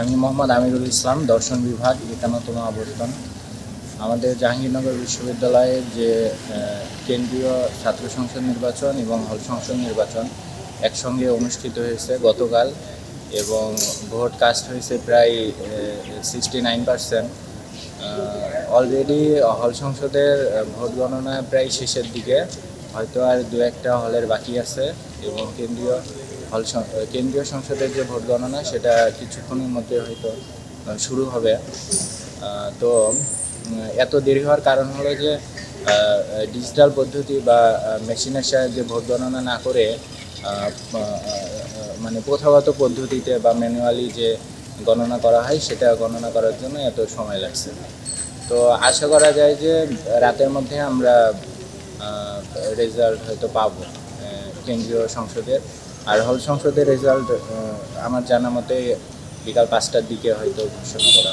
আমি মোহাম্মদ আমিরুল ইসলাম, দর্শন বিভাগ একান্নতম আবর্তন। আমাদের জাহাঙ্গীরনগর বিশ্ববিদ্যালয়ের যে কেন্দ্রীয় ছাত্র সংসদ নির্বাচন এবং হল সংসদ নির্বাচন একসঙ্গে অনুষ্ঠিত হয়েছে গতকাল এবং ভোট কাস্ট হয়েছে প্রায় সিক্সটি নাইন পার্সেন্ট অলরেডি হল সংসদের ভোট গণনা প্রায় শেষের দিকে। হয়তো আর দু একটা হলের বাকি আছে এবং কেন্দ্রীয় হল কেন্দ্রীয় সংসদের যে ভোট গণনা, সেটা কিছুক্ষণের মধ্যে হয়তো শুরু হবে। তো এত দেরি হওয়ার কারণ হলো যে ডিজিটাল পদ্ধতি বা মেশিনের সাহায্যে ভোট গণনা না করে মানে প্রথাগত পদ্ধতিতে বা ম্যানুয়ালি যে গণনা করা হয়, সেটা গণনা করার জন্য এত সময় লাগছে। তো আশা করা যায় যে, রাতের মধ্যে আমরা রেজাল্ট হয়তো পাবো কেন্দ্রীয় সংসদের। আর হল সংসদের রেজাল্ট আমার জানা মতে বিকাল পাঁচটার দিকে হয়তো ঘোষণা করা